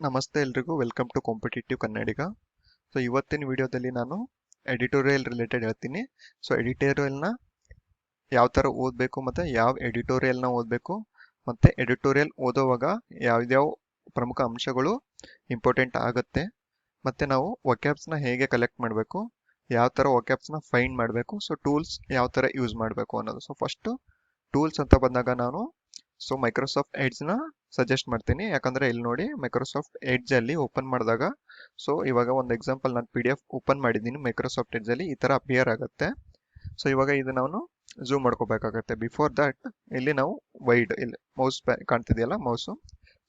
ನಮಸ್ತೆ ಎಲ್ರಿಗೂ. Welcome to competitive Kannadiga so ಇವತ್ತಿನ ವಿಡಿಯೋದಲ್ಲಿ ನಾನು ಎಡಿಟೋರಿಯಲ್ ರಿಲೇಟೆಡ್ ಹೇಳ್ತೀನಿ. ಸೊ ಎಡಿಟೋರಿಯಲ್ನ ಯಾವ ಥರ ಓದಬೇಕು ಮತ್ತು ಯಾವ ಎಡಿಟೋರಿಯಲ್ನ ಓದಬೇಕು ಮತ್ತು ಎಡಿಟೋರಿಯಲ್ ಓದೋವಾಗ ಯಾವ್ಯಾವ ಪ್ರಮುಖ ಅಂಶಗಳು ಇಂಪಾರ್ಟೆಂಟ್ ಆಗುತ್ತೆ ಮತ್ತು ನಾವು ವಕ್ಯಾಬ್ಸ್ನ ಹೇಗೆ ಕಲೆಕ್ಟ್ ಮಾಡಬೇಕು, ಯಾವ ಥರ ವಕ್ಯಾಬ್ಸ್ನ ಫೈಂಡ್ ಮಾಡಬೇಕು ಸೊ ಟೂಲ್ಸ್ ಯಾವ ಥರ ಯೂಸ್ ಮಾಡಬೇಕು ಅನ್ನೋದು. ಸೊ ಫಸ್ಟು ಟೂಲ್ಸ್ ಅಂತ ಬಂದಾಗ ನಾನು ಸೊ ಮೈಕ್ರೋಸಾಫ್ಟ್ ಎಡ್ಜ್ನ ಸಜೆಸ್ಟ್ ಮಾಡ್ತೀನಿ. ಯಾಕಂದ್ರೆ ಇಲ್ಲಿ ನೋಡಿ ಮೈಕ್ರೋಸಾಫ್ಟ್ ಎಡ್ಜ್ ಅಲ್ಲಿ ಓಪನ್ ಮಾಡಿದಾಗ ಸೊ ಇವಾಗ ಒಂದು ಎಕ್ಸಾಂಪಲ್ ನಾನು ಪಿ ಡಿ ಎಫ್ ಓಪನ್ ಮಾಡಿದ್ದೀನಿ. ಮೈಕ್ರೋಸಾಫ್ಟ್ ಎಡ್ಜ್ ಅಲ್ಲಿ ಈ ತರ ಅಪಿಯರ್ ಆಗುತ್ತೆ. ಸೊ ಇವಾಗ ಇದು ನಾನು ಝೂಮ್ ಮಾಡ್ಕೋಬೇಕಾಗತ್ತೆ. ಬಿಫೋರ್ ದಟ್ ಇಲ್ಲಿ ನಾವು ವೈಡ್ ಇಲ್ಲಿ ಮೌಸ್ ಕಾಣ್ತಿದೆಯಲ್ಲ ಮೌಸು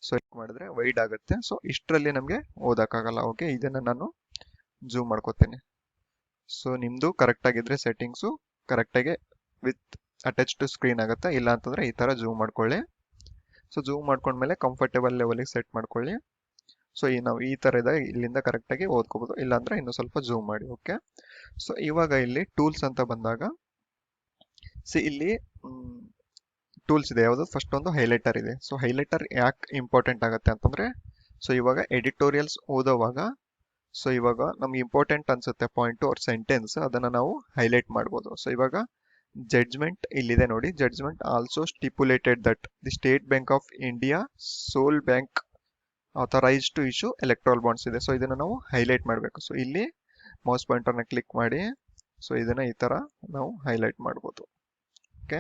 ಸೊ ಮಾಡಿದ್ರೆ ವೈಡ್ ಆಗುತ್ತೆ. ಸೊ ಇಷ್ಟರಲ್ಲಿ ನಮಗೆ ಓದೋಕ್ಕಾಗಲ್ಲ. ಓಕೆ ಇದನ್ನ ನಾನು ಝೂಮ್ ಮಾಡ್ಕೋತೀನಿ. ಸೊ ನಿಮ್ಮದು ಕರೆಕ್ಟ್ ಆಗಿದ್ರೆ ಸೆಟ್ಟಿಂಗ್ಸು ಕರೆಕ್ಟಾಗಿ ವಿತ್ ಅಟ್ಯಾಚ್ ಟು ಸ್ಕ್ರೀನ್ ಆಗುತ್ತೆ. ಇಲ್ಲ ಅಂತಂದ್ರೆ ಈ ತರ ಝೂಮ್ ಮಾಡ್ಕೊಳ್ಳಿ. ಸೊ ಜೂಮ್ ಮಾಡ್ಕೊಂಡ್ಮೇಲೆ ಕಂಫರ್ಟೇಬಲ್ ಲೆವೆಲಿಗೆ ಸೆಟ್ ಮಾಡ್ಕೊಳ್ಳಿ. ಸೊ ಈ ನಾವು ಈ ಥರ ಇದೆ ಇಲ್ಲಿಂದ ಕರೆಕ್ಟಾಗಿ ಓದ್ಕೋಬೋದು. ಇಲ್ಲಾಂದ್ರೆ ಇನ್ನೂ ಸ್ವಲ್ಪ ಜೂಮ್ ಮಾಡಿ ಓಕೆ ಸೊ ಇವಾಗ ಇಲ್ಲಿ ಟೂಲ್ಸ್ ಅಂತ ಬಂದಾಗ ಸಿ ಇಲ್ಲಿ ಟೂಲ್ಸ್ ಇದೆ. ಯಾವುದು? ಫಸ್ಟ್ ಒಂದು ಹೈಲೈಟರ್ ಇದೆ. ಸೊ ಹೈಲೈಟರ್ ಯಾಕೆ ಇಂಪಾರ್ಟೆಂಟ್ ಆಗುತ್ತೆ ಅಂತಂದರೆ ಸೊ ಇವಾಗ ಎಡಿಟೋರಿಯಲ್ಸ್ ಓದೋವಾಗ ಸೊ ಇವಾಗ ನಮ್ಗೆ ಇಂಪಾರ್ಟೆಂಟ್ ಅನ್ಸುತ್ತೆ ಪಾಯಿಂಟ್ ಅವ್ರ ಸೆಂಟೆನ್ಸ್ ಅದನ್ನು ನಾವು ಹೈಲೈಟ್ ಮಾಡ್ಬೋದು. ಸೊ ಇವಾಗ ಜಡ್ಜ್ಮೆಂಟ್ ಇಲ್ಲಿದೆ ನೋಡಿ. Judgment also stipulated that the State Bank of India sole bank authorised to issue electoral bonds ಇದೆ. ಸೊ ಇದನ್ನ ನಾವು ಹೈಲೈಟ್ ಮಾಡಬೇಕು. ಸೊ ಇಲ್ಲಿ ಮೌಸ್ ಪಾಯಿಂಟರ್ನ ಕ್ಲಿಕ್ ಮಾಡಿ. ಸೊ ಇದನ್ನ ಈ ತರ ನಾವು ಹೈಲೈಟ್ ಮಾಡ್ಬೋದು. ಓಕೆ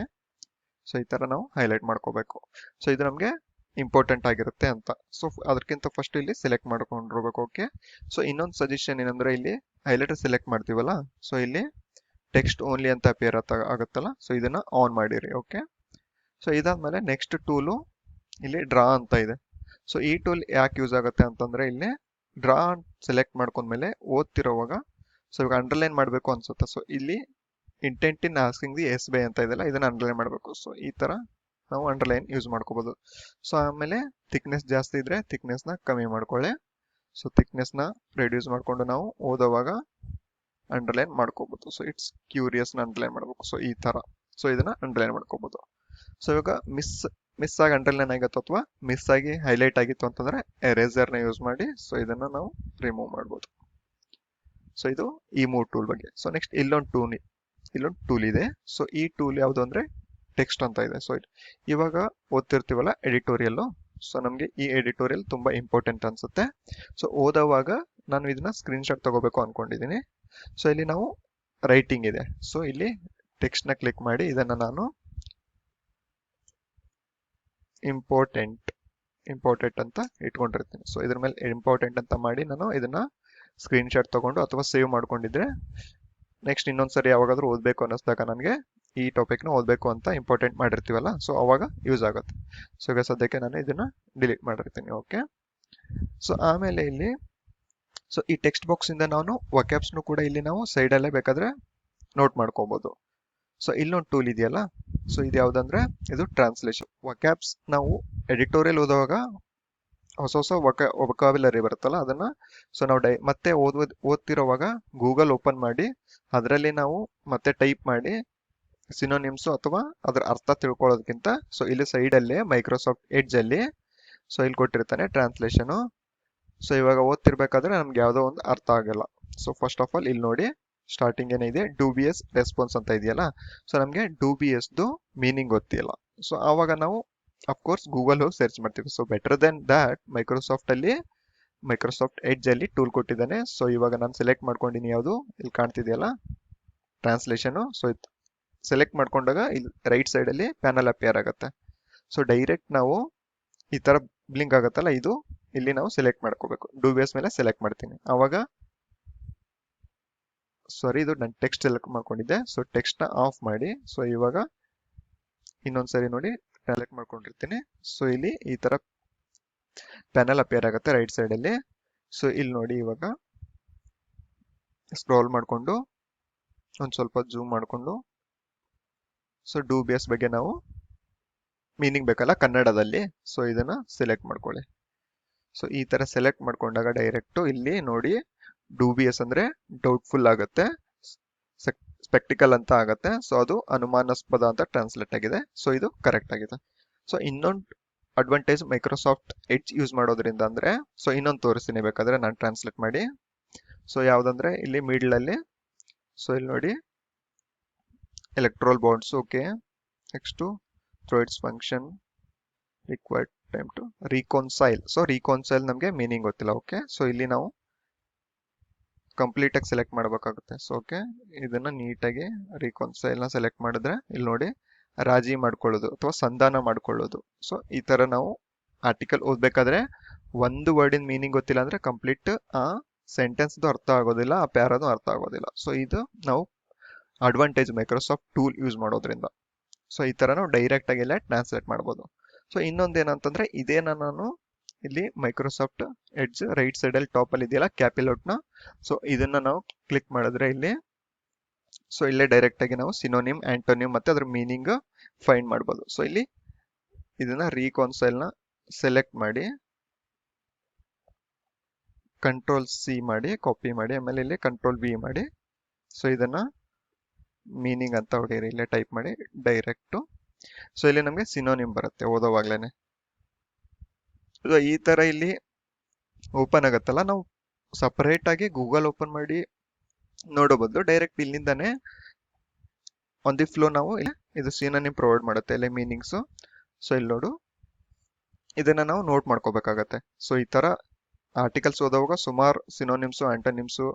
ಸೊ ಈ ತರ ನಾವು ಹೈಲೈಟ್ ಮಾಡ್ಕೋಬೇಕು. ಸೊ ಇದು ನಮಗೆ ಇಂಪಾರ್ಟೆಂಟ್ ಆಗಿರುತ್ತೆ ಅಂತ. ಸೊ ಅದಕ್ಕಿಂತ ಫಸ್ಟ್ ಇಲ್ಲಿ ಸೆಲೆಕ್ಟ್ ಮಾಡ್ಕೊಂಡಿರ್ಬೇಕು. ಓಕೆ ಸೊ ಇನ್ನೊಂದು ಸಜೆಷನ್ ಏನಂದ್ರೆ ಇಲ್ಲಿ ಹೈಲೈಟರ್ ಸೆಲೆಕ್ಟ್ ಮಾಡ್ತೀವಲ್ಲ? ಸೊ ಇಲ್ಲಿ ಟೆಕ್ಸ್ಟ್ ಓನ್ಲಿ ಅಂತ ಅಪಿಯರ್ ಆಗುತ್ತಲ್ಲ? ಸೊ ಇದನ್ನ ಆನ್ ಮಾಡಿರಿ ಓಕೆ ಸೊ ಇದಾದ್ಮೇಲೆ ನೆಕ್ಸ್ಟ್ ಟೂಲು ಇಲ್ಲಿ ಡ್ರಾ ಅಂತ ಇದೆ. ಸೊ ಈ ಟೂಲ್ ಯಾಕೆ ಯೂಸ್ ಆಗುತ್ತೆ ಅಂತಂದ್ರೆ ಇಲ್ಲಿ ಡ್ರಾ ಸೆಲೆಕ್ಟ್ ಮಾಡ್ಕೊಂಡ್ಮೇಲೆ ಓದ್ತಿರೋವಾಗ ಸೊ ಇವಾಗ ಅಂಡರ್ಲೈನ್ ಮಾಡಬೇಕು ಅನ್ಸುತ್ತೆ? ಸೊ ಇಲ್ಲಿ intent in asking the S by ಅಂತ ಇದೆಲ್ಲ ಇದನ್ನ ಅಂಡರ್ಲೈನ್ ಮಾಡಬೇಕು. ಸೊ ಈ ತರ ನಾವು ಅಂಡರ್ಲೈನ್ ಯೂಸ್ ಮಾಡ್ಕೋಬಹುದು ಸೊ ಆಮೇಲೆ ಥಿಕ್ನೆಸ್ ಜಾಸ್ತಿ ಇದ್ರೆ ಥಿಕ್ನೆಸ್ನ ಕಮ್ಮಿ ಮಾಡ್ಕೊಳ್ಳಿ. ಸೊ ನ ರೆಡ್ಯೂಸ್ ಮಾಡ್ಕೊಂಡು ನಾವು ಓದೋವಾಗ ಅಂಡರ್ಲೈನ್ ಮಾಡ್ಕೋಬಹುದು ಸೊ ಇಟ್ಸ್ ಕ್ಯೂರಿಯಸ್ ಅಂಡರ್ಲೈನ್ ಮಾಡಬೇಕು. ಸೊ ಈ ತರ. ಸೊ ಇದನ್ನ ಅಂಡರ್ಲೈನ್ ಮಾಡ್ಕೋಬಹುದು ಸೊ ಇವಾಗ ಮಿಸ್ ಮಿಸ್ ಆಗಿ ಅಂಡರ್ಲೈನ್ ಆಗಿತ್ತು ಅಥವಾ ಮಿಸ್ ಆಗಿ ಹೈಲೈಟ್ ಆಗಿತ್ತು ಅಂತಂದ್ರೆ ಎರೇಸರ್ನ ಯೂಸ್ ಮಾಡಿ ಸೊ ಇದನ್ನ ನಾವು ರಿಮೂವ್ ಮಾಡ್ಬೋದು. ಸೊ ಇದು ಈ ಮೂರ್ ಟೂಲ್ ಬಗ್ಗೆ. ಸೊ ನೆಕ್ಸ್ಟ್ ಇಲ್ಲೊಂದು ಟೂಲ್ ಇಲ್ಲೊಂದು ಟೂಲ್ ಇದೆ. ಸೊ ಈ ಟೂಲ್ ಯಾವುದು ಅಂದ್ರೆ ಟೆಕ್ಸ್ಟ್ ಅಂತ ಇದೆ. ಸೊ ಇವಾಗ ಓದ್ತಿರ್ತೀವಲ್ಲ ಎಡಿಟೋರಿಯಲ್ ಸೊ ನಮಗೆ ಈ ಎಡಿಟೋರಿಯಲ್ ತುಂಬಾ ಇಂಪಾರ್ಟೆಂಟ್ ಅನ್ಸುತ್ತೆ. ಸೊ ಓದೋವಾಗ ನಾನು ಇದನ್ನ ಸ್ಕ್ರೀನ್ ಶಾಟ್ ತಗೋಬೇಕು ಅನ್ಕೊಂಡಿದ್ದೀನಿ ಸೊ ಇಲ್ಲಿ ನಾವು ರೈಟಿಂಗ್ ಇದೆ. ಸೊ ಇಲ್ಲಿ ಟೆಕ್ಸ್ಟ್ನ ಕ್ಲಿಕ್ ಮಾಡಿ ಇದನ್ನ ನಾನು ಇಂಪಾರ್ಟೆಂಟ್ ಇಂಪಾರ್ಟೆಂಟ್ ಅಂತ ಇಟ್ಕೊಂಡಿರ್ತೀನಿ. ಸೊ ಇದ್ರ ಮೇಲೆ ಇಂಪಾರ್ಟೆಂಟ್ ಅಂತ ಮಾಡಿ ನಾನು ಇದನ್ನ ಸ್ಕ್ರೀನ್ ಶಾಟ್ ತಗೊಂಡು ಅಥವಾ ಸೇವ್ ಮಾಡ್ಕೊಂಡಿದ್ರೆ ನೆಕ್ಸ್ಟ್ ಇನ್ನೊಂದ್ಸರಿ ಯಾವಾಗಾದರೂ ಓದಬೇಕು ಅನ್ನಿಸ್ದಾಗ ನನಗೆ ಈ ಟಾಪಿಕ್ ಓದಬೇಕು ಓದ್ಬೇಕು ಅಂತ ಇಂಪಾರ್ಟೆಂಟ್ ಮಾಡಿರ್ತೀವಲ್ಲ ಸೊ ಅವಾಗ ಯೂಸ್ ಆಗುತ್ತೆ. ಸೊ ಈಗ ಸದ್ಯಕ್ಕೆ ನಾನು ಇದನ್ನ ಡಿಲೀಟ್ ಮಾಡಿರ್ತೀನಿ. ಓಕೆ ಸೊ ಆಮೇಲೆ ಇಲ್ಲಿ ಸೊ ಈ ಟೆಕ್ಸ್ಟ್ ಬಾಕ್ಸ್ ಇಂದ ನಾನು ವಕ್ಯಾಬ್ಸ್ನು ಕೂಡ ಇಲ್ಲಿ ನಾವು ಸೈಡ್ ಅಲ್ಲೇ ಬೇಕಾದ್ರೆ ನೋಟ್ ಮಾಡ್ಕೋಬಹುದು ಸೊ ಇಲ್ಲೊಂದು ಟೂಲ್ ಇದೆಯಲ್ಲ? ಸೊ ಇದು ಯಾವುದಂದ್ರೆ ಇದು ಟ್ರಾನ್ಸ್ಲೇಷನ್ ವಕ್ಯಾಬ್ಸ್ ನಾವು ಎಡಿಟೋರಿಯಲ್ ಓದುವಾಗ ಹೊಸ ಹೊಸ ವಕ ವಕಾಬುಲರಿ ಬರುತ್ತಲ್ಲ ಅದನ್ನ? ಸೊ ನಾವು ಡೈ, ಮತ್ತೆ ಓದ್ ಓದ್ತಿರೋವಾಗ ಗೂಗಲ್ ಓಪನ್ ಮಾಡಿ, ಅದರಲ್ಲಿ ನಾವು ಮತ್ತೆ ಟೈಪ್ ಮಾಡಿ ಸಿನೋನಿಮ್ಸು ಅಥವಾ ಅದರ ಅರ್ಥ ತಿಳ್ಕೊಳ್ಳೋದಕ್ಕಿಂತ ಸೊ ಇಲ್ಲಿ ಸೈಡ್ ಅಲ್ಲಿ ಮೈಕ್ರೋಸಾಫ್ಟ್ ಎಡ್ಜ್ ಅಲ್ಲಿ ಸೊ ಇಲ್ಲಿ ಕೊಟ್ಟಿರ್ತಾನೆ ಟ್ರಾನ್ಸ್ಲೇಷನ್ ಸೊ ಇವಾಗ ಓದ್ತಿರ್ಬೇಕಾದ್ರೆ ನಮ್ಗೆ ಯಾವ್ದೋ ಒಂದು ಅರ್ಥ ಆಗಲ್ಲ. ಸೊ ಫಸ್ಟ್ ಆಫ್ ಆಲ್ ಇಲ್ಲಿ ನೋಡಿ ಸ್ಟಾರ್ಟಿಂಗ್ ಏನಿದೆ? ಡೂ ಬಿ ಎಸ್ ರೆಸ್ಪಾನ್ಸ್ ಅಂತ ಇದೆಯಲ್ಲ? ಸೊ ನಮಗೆ ಡೂ ಬಿ ಎಸ್ದು ಮೀನಿಂಗ್ ಗೊತ್ತಿಲ್ಲ. ಸೊ ಆವಾಗ ನಾವು ಅಫ್ಕೋರ್ಸ್ ಗೂಗಲ್ ಹೋಗಿ ಸರ್ಚ್ ಮಾಡ್ತೀವಿ. So better then that Microsoft ಅಲ್ಲಿ ಮೈಕ್ರೋಸಾಫ್ಟ್ ಎಡ್ಜ್ ಅಲ್ಲಿ ಟೂಲ್ ಕೊಟ್ಟಿದ್ದಾನೆ. ಸೊ ಇವಾಗ ನಾನು ಸೆಲೆಕ್ಟ್ ಮಾಡ್ಕೊಂಡಿನಿ ಯಾವುದು? ಇಲ್ಲಿ ಕಾಣ್ತಿದೆಯಲ್ಲ? ಟ್ರಾನ್ಸ್ಲೇಷನ್ ಸೊ ಸೆಲೆಕ್ಟ್ ಮಾಡ್ಕೊಂಡಾಗ ಇಲ್ಲಿ ರೈಟ್ ಸೈಡ್ ಅಲ್ಲಿ ಪ್ಯಾನಲ್ ಅಪಿಯರ್ ಆಗುತ್ತೆ. ಸೊ ಡೈರೆಕ್ಟ್ ನಾವು ಈ ತರ ಬ್ಲಿಂಕ್ ಆಗುತ್ತಲ್ಲ, ಇದು ಇಲ್ಲಿ ನಾವು ಸೆಲೆಕ್ಟ್ ಮಾಡ್ಕೋಬೇಕು. ಡೂ ಬೇಸ್ ಮೇಲೆ ಸೆಲೆಕ್ಟ್ ಮಾಡ್ತೀನಿ. ಅವಾಗ ಸಾರಿ ಇದು ನಾನು ಟೆಕ್ಸ್ಟ್ ಸೆಲೆಕ್ಟ್ ಮಾಡ್ಕೊಂಡಿದ್ದೆ. ಸೊ ಟೆಕ್ಸ್ಟ್ನ ಆಫ್ ಮಾಡಿ. ಸೊ ಇವಾಗ ಇನ್ನೊಂದ್ಸರಿ ನೋಡಿ ಸೆಲೆಕ್ಟ್ ಮಾಡ್ಕೊಂಡಿರ್ತೀನಿ. ಸೊ ಇಲ್ಲಿ ಈ ತರ ಪ್ಯಾನಲ್ ಅಪಿಯರ್ ಆಗುತ್ತೆ ರೈಟ್ ಸೈಡ್ ಅಲ್ಲಿ. ಸೊ ಇಲ್ಲಿ ನೋಡಿ ಇವಾಗ ಸ್ಕ್ರೋಲ್ ಮಾಡಿಕೊಂಡು, ಒಂದು ಸ್ವಲ್ಪ ಜೂಮ್ ಮಾಡಿಕೊಂಡು. ಸೊ ಡೂ ಬೇಸ್ ಬಗ್ಗೆ ನಾವು ಮೀನಿಂಗ್ ಬೇಕಲ್ಲ ಕನ್ನಡದಲ್ಲಿ. ಸೊ ಇದನ್ನ ಸೆಲೆಕ್ಟ್ ಮಾಡ್ಕೊಳ್ಳಿ. ಸೊ ಈ ತರ ಸೆಲೆಕ್ಟ್ ಮಾಡ್ಕೊಂಡಾಗ ಡೈರೆಕ್ಟು ಇಲ್ಲಿ ನೋಡಿ ಡೂಬಿಯಸ್ ಅಂದ್ರೆ ಡೌಟ್ಫುಲ್ ಆಗುತ್ತೆ ಸ್ಪೆಕ್ಟಿಕಲ್ ಅಂತ ಆಗುತ್ತೆ. ಸೊ ಅದು ಅನುಮಾನಾಸ್ಪದ ಅಂತ ಟ್ರಾನ್ಸ್ಲೇಟ್ ಆಗಿದೆ. ಸೊ ಇದು ಕರೆಕ್ಟ್ ಆಗಿದೆ. ಸೊ ಇನ್ನೊಂದು ಅಡ್ವಾಂಟೇಜ್ ಮೈಕ್ರೋಸಾಫ್ಟ್ ಎಡ್ಜ್ ಯೂಸ್ ಮಾಡೋದ್ರಿಂದ ಅಂದ್ರೆ ಸೊ ಇನ್ನೊಂದು ತೋರಿಸ್ತೀನಿ ಬೇಕಾದ್ರೆ ನಾನು ಟ್ರಾನ್ಸ್ಲೇಟ್ ಮಾಡಿ. ಸೊ ಯಾವ್ದಂದ್ರೆ ಇಲ್ಲಿ ಮಿಡ್ಲ್ ಅಲ್ಲಿ ಸೊ ಇಲ್ಲಿ ನೋಡಿ electoral bonds okay next through its function required time to reconcile so reconcile ನಮಗೆ ಮೀನಿಂಗ್ ಗೊತ್ತಿಲ್ಲ ಓಕೆ ಸೊ ಇಲ್ಲಿ ನಾವು ಕಂಪ್ಲೀಟಾಗಿ ಸೆಲೆಕ್ಟ್ ಮಾಡಬೇಕಾಗುತ್ತೆ. ಸೊ ಓಕೆ ಇದನ್ನು ನೀಟಾಗಿ ನ ಸೆಲೆಕ್ಟ್ ಮಾಡಿದ್ರೆ, ಇಲ್ಲಿ ನೋಡಿ, ರಾಜಿ ಮಾಡ್ಕೊಳ್ಳೋದು ಅಥವಾ ಸಂಧಾನ ಮಾಡ್ಕೊಳ್ಳೋದು. ಸೊ ಈ ಥರ ನಾವು ಆರ್ಟಿಕಲ್ ಓದಬೇಕಾದ್ರೆ ಒಂದು ವರ್ಡಿನ ಮೀನಿಂಗ್ ಗೊತ್ತಿಲ್ಲ ಅಂದರೆ ಕಂಪ್ಲೀಟ್ ಆ ಸೆಂಟೆನ್ಸ್ದು ಅರ್ಥ ಆಗೋದಿಲ್ಲ, ಆ ಪ್ಯಾರದು ಅರ್ಥ ಆಗೋದಿಲ್ಲ. ಸೊ ಇದು ನಾವು ಅಡ್ವಾಂಟೇಜ್ ಮೈಕ್ರೋಸಾಫ್ಟ್ ಟೂಲ್ ಯೂಸ್ ಮಾಡೋದ್ರಿಂದ. ಸೊ ಈ ಥರ ನಾವು ಡೈರೆಕ್ಟಾಗಿ ಎಲ್ಲ ಟ್ರಾನ್ಸ್ಲೇಟ್ ಮಾಡ್ಬೋದು. ಸೊ ಇನ್ನೊಂದೇನಂತಂದ್ರೆ ಇದೇನ ನಾನು ಇಲ್ಲಿ ಮೈಕ್ರೋಸಾಫ್ಟ್ ಎಡ್ಜ್ ರೈಟ್ ಸೈಡ್ ಅಲ್ಲಿ ಟಾಪ್ ಅಲ್ಲಿ ಇದೆಯಲ್ಲ ಕ್ಯಾಪಿಲೋಟ್ನ. ಸೊ ಇದನ್ನ ನಾವು ಕ್ಲಿಕ್ ಮಾಡಿದ್ರೆ ಇಲ್ಲಿ ಸೊ ಇಲ್ಲೇ ಡೈರೆಕ್ಟ್ ಆಗಿ ನಾವು ಸಿನೋನಿಮ್ ಆಂಟೋನಿಮ್ ಮತ್ತೆ ಅದ್ರ ಮೀನಿಂಗ್ ಫೈಂಡ್ ಮಾಡ್ಬೋದು. ಸೊ ಇಲ್ಲಿ ಇದನ್ನ ರೀಕಾನ್ಸೈಲ್ನ ಸೆಲೆಕ್ಟ್ ಮಾಡಿ ಕಂಟ್ರೋಲ್ ಸಿ ಮಾಡಿ ಕಾಪಿ ಮಾಡಿ, ಆಮೇಲೆ ಇಲ್ಲಿ ಕಂಟ್ರೋಲ್ ಬಿ ಮಾಡಿ. ಸೊ ಇದನ್ನ ಮೀನಿಂಗ್ ಅಂತ ಹೊಡೀರಿ ಇಲ್ಲೇ ಟೈಪ್ ಮಾಡಿ ಡೈರೆಕ್ಟ್ ಸೊ ಇಲ್ಲಿ ನಮಗೆ ಸಿನೋನಿಮ್ ಬರುತ್ತೆ, ಓದೋವಾಗ್ಲೇನೆ. ಸೊ ಈ ತರ ಇಲ್ಲಿ ಓಪನ್ ಆಗತ್ತಲ್ಲ, ನಾವು ಸಪರೇಟ್ ಆಗಿ ಗೂಗಲ್ ಓಪನ್ ಮಾಡಿ ನೋಡೋ ಬದಲು ಡೈರೆಕ್ಟ್ ಇಲ್ಲಿಂದಾನೆ ದಿ ಫ್ಲೋ ನಾವು ಇದು ಸಿನೋನಿಮ್ ಪ್ರೊವೈಡ್ ಮಾಡುತ್ತೆ, ಇಲ್ಲಿ ಮೀನಿಂಗ್ಸು ಸೊ ಇಲ್ಲಿ ನೋಡು. ಇದನ್ನ ನಾವು ನೋಟ್ ಮಾಡ್ಕೋಬೇಕಾಗತ್ತೆ. ಸೊ ಈ ತರ ಆರ್ಟಿಕಲ್ಸ್ ಓದುವಾಗ ಸುಮಾರು ಸಿನೋನಿಮ್ಸು ಆಂಟೋನಿಮ್ಸು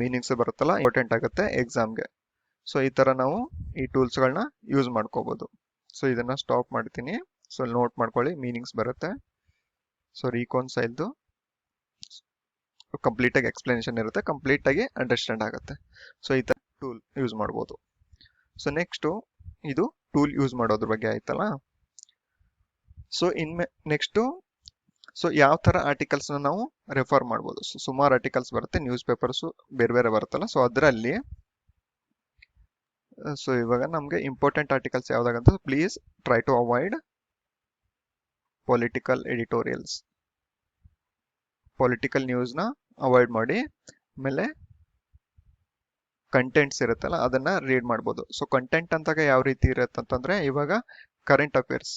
ಮೀನಿಂಗ್ಸ್ ಬರುತ್ತಲ್ಲ ಇಂಪಾರ್ಟೆಂಟ್ ಆಗುತ್ತೆ ಎಕ್ಸಾಮ್ಗೆ ಸೊ ಈ ತರ ನಾವು ಈ ಟೂಲ್ಸ್ಗಳನ್ನ ಯೂಸ್ ಮಾಡ್ಕೋಬಹುದು ಸೊ ಇದನ್ನ ಸ್ಟಾಪ್ ಮಾಡ್ತೀನಿ. ಸೊ ನೋಟ್ ಮಾಡ್ಕೊಳ್ಳಿ ಮೀನಿಂಗ್ಸ್ ಬರುತ್ತೆ. ಸೊ ರೀಕೋನ್ಸೈಲ್ದು ಕಂಪ್ಲೀಟ್ ಆಗಿ ಎಕ್ಸ್ಪ್ಲನೇಷನ್ ಇರುತ್ತೆ. ಕಂಪ್ಲೀಟ್ ಆಗಿ ಅಂಡರ್ಸ್ಟ್ಯಾಂಡ್ ಆಗುತ್ತೆ. ಸೊ ಈ ಥರ ಟೂಲ್ ಯೂಸ್ ಮಾಡ್ಬೋದು. ಸೊ ನೆಕ್ಸ್ಟು ಇದು ಟೂಲ್ ಯೂಸ್ ಮಾಡೋದ್ರ ಬಗ್ಗೆ ಆಯ್ತಲ್ಲ? ಸೊ ಇನ್ಮೆ ನೆಕ್ಸ್ಟು ಸೊ ಯಾವ ಥರ ಆರ್ಟಿಕಲ್ಸ್ನ ನಾವು ರೆಫರ್ ಮಾಡ್ಬೋದು? ಸೊ ಸುಮಾರು ಆರ್ಟಿಕಲ್ಸ್ ಬರುತ್ತೆ ನ್ಯೂಸ್ ಪೇಪರ್ಸು ಬೇರೆ ಬೇರೆ ಬರುತ್ತಲ್ಲ? ಸೊ ಅದರಲ್ಲಿ ಸೊ ಇವಾಗ ನಮಗೆ important articles ಯಾವ್ದಾಗಂತ please try to avoid political editorials political ನ್ಯೂಸ್ನ avoid ಮಾಡಿ, ಆಮೇಲೆ ಕಂಟೆಂಟ್ಸ್ ಇರುತ್ತಲ್ಲ, ಅದನ್ನ ರೀಡ್ ಮಾಡ್ಬೋದು. ಸೊ ಕಂಟೆಂಟ್ ಅಂತಾಗ ಯಾವ ರೀತಿ ಇರುತ್ತೆ ಅಂತಂದ್ರೆ, ಇವಾಗ current affairs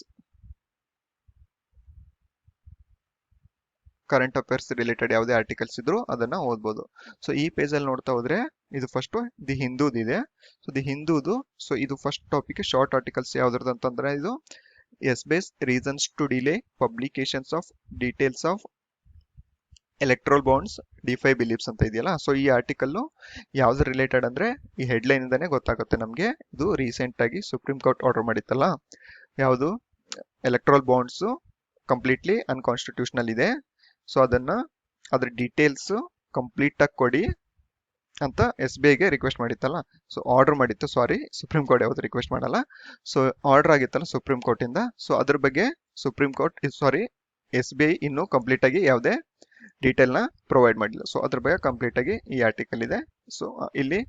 current affairs related ಯಾವುದೇ ಆರ್ಟಿಕಲ್ಸ್ ಇದ್ರು ಅದನ್ನ ಓದ್ಬೋದು. ಸೊ ಈ ಪೇಜಲ್ಲಿ ನೋಡ್ತಾ ಹೋದ್ರೆ ಇದು ಫಸ್ಟ್ ದಿ ಹಿಂದೂದು ಇದೆ. ಸೊ ದಿ ಹಿಂದೂದು ಸೊ ಇದು ಫಸ್ಟ್ ಟಾಪಿಕ್ ಶಾರ್ಟ್ ಆರ್ಟಿಕಲ್ಸ್ ಯಾವ್ದ್ರದ್ದು ಅಂತಂದ್ರೆ ಇದು S base reasons to delay publications of details of electoral bonds defy beliefs ಅಂತ ಇದೆಯಲ್ಲ ಸೊ ಈ ಆರ್ಟಿಕಲ್ ಯಾವ್ದು ರಿಲೇಟೆಡ್ ಅಂದ್ರೆ ಈ ಹೆಡ್ಲೈನ್ ಇಂದಾನೆ ಗೊತ್ತಾಗುತ್ತೆ ನಮಗೆ. ಇದು ರೀಸೆಂಟ್ ಆಗಿ ಸುಪ್ರೀಂ ಕೋರ್ಟ್ ಆರ್ಡರ್ ಮಾಡಿತ್ತಲ್ಲ, ಯಾವುದು? ಎಲೆಕ್ಟ್ರೋಲ್ ಬಾಂಡ್ಸ್ ಕಂಪ್ಲೀಟ್ಲಿ ಅನ್ಕಾನ್ಸ್ಟಿಟ್ಯೂಷನಲ್ ಇದೆ. ಸೊ ಅದನ್ನ ಅದ್ರ ಡೀಟೇಲ್ಸ್ ಕಂಪ್ಲೀಟ್ ಆಗಿ ಕೊಡಿ. ಅಂತ ಎಸ್ ಬಿ ಐಗೆ ರಿಕ್ವೆಸ್ಟ್ ಮಾಡಿತ್ತಲ್ಲ. ಸೊ ಆರ್ಡರ್ ಮಾಡಿತ್ತು. ಸಾರಿ ಸುಪ್ರೀಂ ಕೋರ್ಟ್ ಯಾವುದು ರಿಕ್ವೆಸ್ಟ್ ಮಾಡಲ್ಲ. ಸೊ ಆರ್ಡರ್ ಆಗಿತ್ತಲ್ಲ ಸುಪ್ರೀಂ ಕೋರ್ಟಿಂದ ಸೊ ಅದ್ರ ಬಗ್ಗೆ supreme court sorry S B I ಇನ್ನೂ ಕಂಪ್ಲೀಟ್ ಆಗಿ ಯಾವುದೇ ಡೀಟೇಲ್ನ ಪ್ರೊವೈಡ್ ಮಾಡಿಲ್ಲ. ಸೊ ಅದ್ರ ಬಗ್ಗೆ ಕಂಪ್ಲೀಟ್ ಆಗಿ ಈ ಆರ್ಟಿಕಲ್ ಇದೆ. ಸೊ ಇಲ್ಲಿ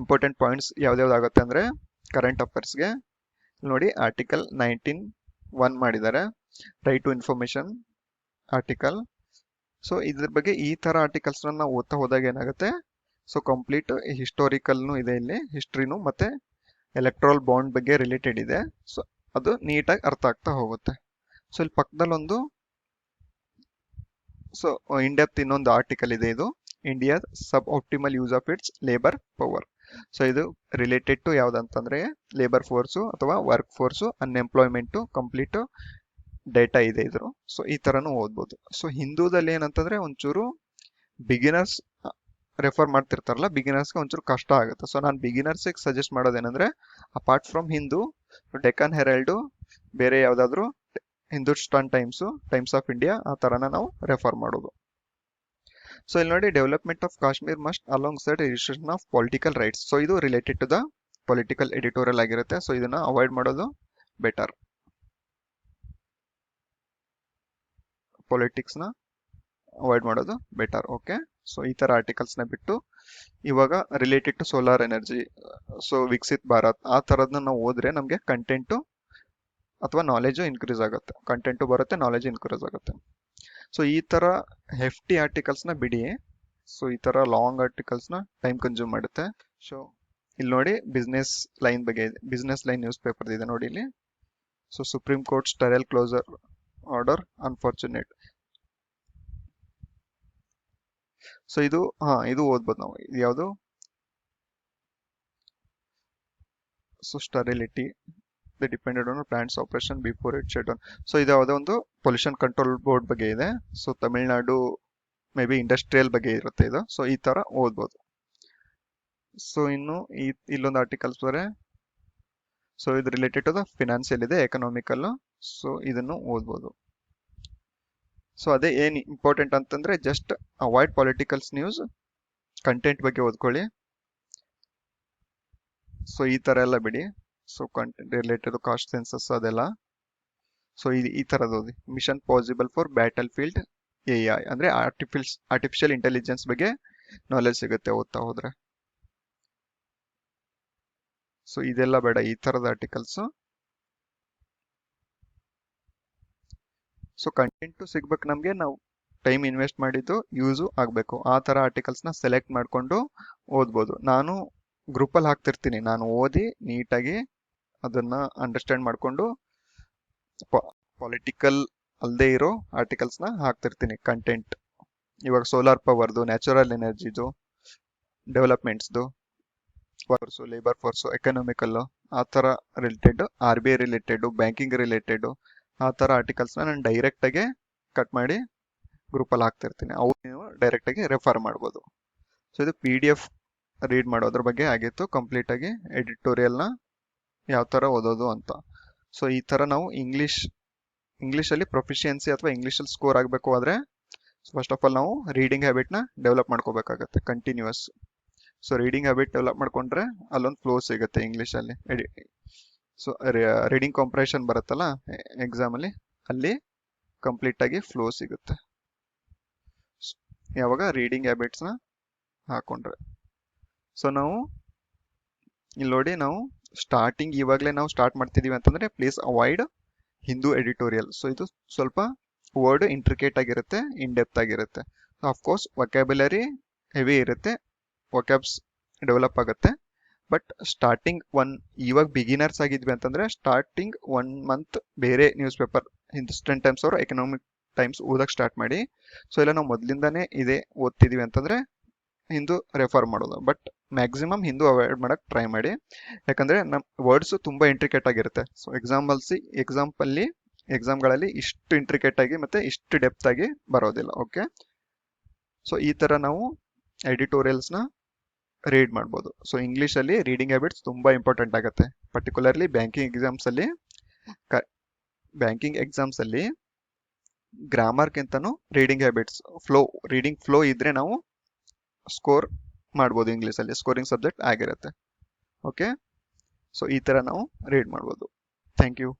ಇಂಪಾರ್ಟೆಂಟ್ ಪಾಯಿಂಟ್ಸ್ ಯಾವ್ದಾವ್ದಾಗುತ್ತೆ ಅಂದ್ರೆ ಕರೆಂಟ್ ಅಫೇರ್ಸ್ಗೆ ನೋಡಿ ಆರ್ಟಿಕಲ್ ನೈನ್ಟೀನ್ ಒನ್ ಮಾಡಿದ್ದಾರೆ. Right to information article so ಇದ್ರ ಬಗ್ಗೆ ಈ ತರ ಆರ್ಟಿಕಲ್ಸ್ನ ನಾವು ಓದ್ತಾ ಹೋದಾಗ ಏನಾಗುತ್ತೆ? ಸೊ ಕಂಪ್ಲೀಟ್ ಹಿಸ್ಟೋರಿಕಲ್ನು ಇದೆ ಇಲ್ಲಿ. ಹಿಸ್ಟ್ರಿನೂ ಮತ್ತೆ ಎಲೆಕ್ಟ್ರಾಲ್ ಬಾಂಡ್ ಬಗ್ಗೆ ರಿಲೇಟೆಡ್ ಇದೆ. ಸೊ ಅದು ನೀಟಾಗಿ ಅರ್ಥ ಆಗ್ತಾ ಹೋಗುತ್ತೆ. ಸೊ ಇಲ್ಲಿ ಪಕ್ಕದಲ್ಲೊಂದು ಸೊ ಇನ್ ಡೆಪ್ತ್ ಇನ್ನೊಂದು ಆರ್ಟಿಕಲ್ ಇದೆ ಇದು. India sub optimal use of its labour power so ಇದು ರಿಲೇಟೆಡ್ ಟು ಯಾವ್ದಂತಂದ್ರೆ ಲೇಬರ್ ಫೋರ್ಸು ಅಥವಾ work force unemployment complete data ಇದೆ ಇದ್ರು. ಸೊ ಈ ಥರನೂ ಓದ್ಬೋದು. ಸೊ ಹಿಂದೂದಲ್ಲಿ ಏನಂತಂದ್ರೆ ಒಂಚೂರು ಬಿಗಿನರ್ಸ್ ರೆಫರ್ ಮಾಡ್ತಿರ್ತಾರಲ್ಲ ಬಿಗಿನರ್ಸ್ಗೆ ಒಂಚೂರು ಕಷ್ಟ ಆಗುತ್ತೆ. ಸೊ ನಾನು ಬಿಗಿನರ್ಸಿಗೆ suggest ಮಾಡೋದೇನೆಂದರೆ apart from Hindu Deccan Herald ಬೇರೆ ಯಾವುದಾದ್ರೂ Hindustan Times Times of India ಆ ಥರನ ನಾವು ರೆಫರ್ ಮಾಡೋದು. ಸೊ ಇಲ್ಲಿ ನೋಡಿ development of Kashmir must alongside registration of political rights so ಇದು related to the political editorial ಆಗಿರುತ್ತೆ. ಸೊ ಇದನ್ನ ಅವಾಯ್ಡ್ ಮಾಡೋದು ಬೆಟರ್ ಪೊಲಿಟಿಕ್ಸ್ನ ಅವಾಯ್ಡ್ ಮಾಡೋದು ಬೆಟರ್ ಓಕೆ ಸೊ ಈ ತರ ಆರ್ಟಿಕಲ್ಸ್ನ ಬಿಟ್ಟು ಇವಾಗ related to solar energy so Viksit Bharat ಆ ಥರದನ್ನ ನಾವು ಓದ್ರೆ ನಮಗೆ ಕಂಟೆಂಟು ಅಥವಾ ನಾಲೆಜು ಇನ್ಕ್ರೀಸ್ ಆಗುತ್ತೆ. ಕಂಟೆಂಟು ಬರುತ್ತೆ ನಾಲೆಜ್ ಇನ್ಕ್ರೀಸ್ ಆಗುತ್ತೆ. ಸೊ ಈ ತರ ಹೆಫ್ಟಿ ಆರ್ಟಿಕಲ್ಸ್ನ ಬಿಡಿ. ಸೊ ಈ ತರ ಲಾಂಗ್ ಆರ್ಟಿಕಲ್ಸ್ನ ಟೈಮ್ ಕನ್ಸ್ಯೂಮ್ ಮಾಡುತ್ತೆ. ಸೊ ಇಲ್ಲಿ ನೋಡಿ ಬಿಸ್ನೆಸ್ ಲೈನ್ ಬಗ್ಗೆ ಇದೆ ಬಿಸ್ನೆಸ್ ಲೈನ್ ನ್ಯೂಸ್ ಪೇಪರ್ ಇದೆ ನೋಡಿ ಇಲ್ಲಿ. So supreme court Sterlite closure order unfortunate so ಇದು, ಹಾ, ಇದು ಓದ್ಬೋದು ನಾವು. ಇದು ಯಾವುದು? So Sterlite the depended on plants operation before it shut down so ಇದು ಯಾವುದೋ ಒಂದು ಪೊಲ್ಯೂಷನ್ ಕಂಟ್ರೋಲ್ ಬೋರ್ಡ್ ಬಗ್ಗೆ ಇದೆ. So Tamil Nadu may be industrial ಬಗ್ಗೆ ಇರುತ್ತೆ ಇದು. ಸೊ ಈ ತರ ಓದ್ಬೋದು. ಸೊ ಇನ್ನು ಈ, ಇಲ್ಲೊಂದು ಆರ್ಟಿಕಲ್ಸ್ ಬರೆ. ಸೊ ಇದು ರಿಲೇಟೆಡ್ ಟು ದ ಫಿನಾನ್ಸಿಯಲ್ ಇದೆ ಎಕನಾಮಿಕಲ್ ಸೊ ಇದನ್ನು ಓದ್ಬೋದು. ಸೊ ಅದೇ ಏನು ಇಂಪಾರ್ಟೆಂಟ್ ಅಂತಂದ್ರೆ just avoid politicals news content ಬಗ್ಗೆ ಓದ್ಕೊಳ್ಳಿ. ಸೊ ಈ ತರ ಎಲ್ಲ ಬಿಡಿ. So content related caste census ಅದೆಲ್ಲ. ಸೊ ಈ ಥರದ್ದು ಓದಿ. Mission possible for battlefield A I ಅಂದ್ರೆ ಆರ್ಟಿಫಿಲ್ ಆರ್ಟಿಫಿಷಿಯಲ್ ಇಂಟೆಲಿಜೆನ್ಸ್ ಬಗ್ಗೆ ನಾಲೆಜ್ ಸಿಗುತ್ತೆ ಓದ್ತಾ ಹೋದರೆ. ಸೊ ಇದೆಲ್ಲ ಬೇಡ ಈ ತರದ ಆರ್ಟಿಕಲ್ಸ್ ಸೊ ಕಂಟೆಂಟು ಸಿಗ್ಬೇಕು ನಮಗೆ. ನಾವು ಟೈಮ್ ಇನ್ವೆಸ್ಟ್ ಮಾಡಿದ್ದು ಯೂಸು ಆಗಬೇಕು. ಆ ಥರ ಆರ್ಟಿಕಲ್ಸ್ನ ಸೆಲೆಕ್ಟ್ ಮಾಡಿಕೊಂಡು ಓದ್ಬೋದು. ನಾನು ಗ್ರೂಪಲ್ಲಿ ಹಾಕ್ತಿರ್ತೀನಿ. ನಾನು ಓದಿ ನೀಟಾಗಿ ಅದನ್ನು ಅಂಡರ್ಸ್ಟ್ಯಾಂಡ್ ಮಾಡಿಕೊಂಡು ಪೊಲಿಟಿಕಲ್ ಅಲ್ಲದೆ ಇರೋ ಆರ್ಟಿಕಲ್ಸ್ನ ಹಾಕ್ತಿರ್ತೀನಿ. ಕಂಟೆಂಟ್ ಇವಾಗ ಸೋಲಾರ್ ಪವರ್ದು ನ್ಯಾಚುರಲ್ ಎನರ್ಜಿದು ಡೆವಲಪ್ಮೆಂಟ್ಸ್ದು ಫೋರ್ಸು ಲೇಬರ್ ಫೋರ್ಸು ಎಕನಾಮಿಕಲ್ಲು ಆ ಥರ related R B I related banking related ಆ ಥರ ಆರ್ಟಿಕಲ್ಸ್ನ ನಾನು ಡೈರೆಕ್ಟಾಗಿ ಕಟ್ ಮಾಡಿ ಗ್ರೂಪಲ್ಲಿ ಹಾಕ್ತಿರ್ತೀನಿ. ಅವು ನೀವು ಡೈರೆಕ್ಟಾಗಿ ರೆಫರ್ ಮಾಡ್ಬೋದು. ಸೊ ಇದು ಪಿ ಡಿ ಎಫ್ ರೀಡ್ ಮಾಡೋದ್ರ ಬಗ್ಗೆ ಆಗಿತ್ತು. ಕಂಪ್ಲೀಟಾಗಿ ಎಡಿಟೋರಿಯಲ್ನ ಯಾವ ಥರ ಓದೋದು ಅಂತ. ಸೊ ಈ ಥರ ನಾವು ಇಂಗ್ಲೀಷ್ ಇಂಗ್ಲೀಷಲ್ಲಿ ಪ್ರೊಫಿಷಿಯನ್ಸಿ ಅಥವಾ ಇಂಗ್ಲೀಷಲ್ಲಿ ಸ್ಕೋರ್ ಆಗಬೇಕು ಆದರೆ ಫಸ್ಟ್ ಆಫ್ ಆಲ್ ನಾವು ರೀಡಿಂಗ್ ಹ್ಯಾಬಿಟ್ನ ಡೆವಲಪ್ ಮಾಡ್ಕೋಬೇಕಾಗತ್ತೆ continuous so reading habit develop ಮಾಡ್ಕೊಂಡ್ರೆ ಅಲ್ಲೊಂದು ಫ್ಲೋ ಸಿಗುತ್ತೆ ಇಂಗ್ಲೀಷಲ್ಲಿ ಎಡಿ ಸೊ ರೀಡಿಂಗ್ ಕಾಂಪ್ರೇಷನ್ ಬರುತ್ತಲ್ಲ ಎಕ್ಸಾಮಲ್ಲಿ ಅಲ್ಲಿ ಕಂಪ್ಲೀಟ್ ಆಗಿ ಫ್ಲೋ ಸಿಗುತ್ತೆ. ಯಾವಾಗ? ರೀಡಿಂಗ್ ಹ್ಯಾಬಿಟ್ಸ್ನ ಹಾಕೊಂಡ್ರೆ. ಸೊ ನಾವು ಇಲ್ಲಿ ನೋಡಿ, ನಾವು ಸ್ಟಾರ್ಟಿಂಗ್ ಇವಾಗಲೇ ನಾವು ಸ್ಟಾರ್ಟ್ ಮಾಡ್ತಿದ್ದೀವಿ ಅಂತಂದ್ರೆ please avoid Hindu editorial so ಇದು ಸ್ವಲ್ಪ ವರ್ಡ್ ಇಂಟ್ರಿಕೇಟ್ ಆಗಿರುತ್ತೆ ಇನ್ ಡೆಪ್ತ್ ಆಗಿರುತ್ತೆ ಅಫ್ಕೋರ್ಸ್ ವೊಕ್ಯಾಬುಲರಿ ಹೆವಿ ಇರುತ್ತೆ ವೊಕ್ಯಾಬ್ಸ್ ಡೆವಲಪ್ ಆಗುತ್ತೆ. ಬಟ್ ಸ್ಟಾರ್ಟಿಂಗ್ ಒನ್ ಇವಾಗ ಬಿಗಿನರ್ಸ್ ಆಗಿದ್ವಿ ಅಂತಂದ್ರೆ ಸ್ಟಾರ್ಟಿಂಗ್ ಒನ್ ಮಂತ್ ಬೇರೆ ನ್ಯೂಸ್ ಪೇಪರ್ ಹಿಂದೂಸ್ಟನ್ ಟೈಮ್ಸ್ ಅವರು ಎಕನಾಮಿಕ್ ಟೈಮ್ಸ್ ಓದಕ್ ಸ್ಟಾರ್ಟ್ ಮಾಡಿ. ಸೊ ಇಲ್ಲ ನಾವು ಮೊದಲಿಂದಾನೇ ಇದೇ ಓದ್ತಿದೀವಿ ಅಂತಂದ್ರೆ ಹಿಂದೂ ರೆಫರ್ ಮಾಡೋದು. ಬಟ್ ಮ್ಯಾಕ್ಸಿಮಮ್ ಹಿಂದೂ ಅವಾಯ್ಡ್ ಮಾಡಕ್ ಟ್ರೈ ಮಾಡಿ. ಯಾಕಂದ್ರೆ ನಮ್ಮ ವರ್ಡ್ಸ್ ತುಂಬಾ ಇಂಟ್ರಿಕೇಟ್ ಆಗಿರುತ್ತೆ. ಸೊ ಎಕ್ಸಾಂಪಲ್ಸ್ ಎಕ್ಸಾಂಪಲ್ಲಿ ಎಕ್ಸಾಮ್ಗಳಲ್ಲಿ ಇಷ್ಟು ಇಂಟ್ರಿಕೇಟ್ ಆಗಿ ಮತ್ತೆ ಇಷ್ಟು ಡೆಪ್ತ್ ಆಗಿ ಬರೋದಿಲ್ಲ. ಓಕೆ ಸೊ ಈ ತರ ನಾವು ಎಡಿಟೋರಿಯಲ್ಸ್ನ ರೀಡ್ ಮಾಡ್ಬೋದು. ಸೊ ಇಂಗ್ಲೀಷಲ್ಲಿ ರೀಡಿಂಗ್ ಹ್ಯಾಬಿಟ್ಸ್ ತುಂಬ ಇಂಪಾರ್ಟೆಂಟ್ ಆಗುತ್ತೆ. ಪರ್ಟಿಕ್ಯುಲರ್ಲಿ ಬ್ಯಾಂಕಿಂಗ್ ಎಕ್ಸಾಮ್ಸಲ್ಲಿ ಕ ಬ್ಯಾಂಕಿಂಗ್ ಎಕ್ಸಾಮ್ಸಲ್ಲಿ ಗ್ರಾಮರ್ಗಿಂತನೂ reading habits flow reading flow ಇದ್ದರೆ ನಾವು ಸ್ಕೋರ್ ಮಾಡ್ಬೋದು ಇಂಗ್ಲೀಷಲ್ಲಿ ಸ್ಕೋರಿಂಗ್ ಸಬ್ಜೆಕ್ಟ್ ಆಗಿರುತ್ತೆ. ಓಕೆ ಸೊ ಈ ಥರ ನಾವು ರೀಡ್ ಮಾಡ್ಬೋದು. Thank you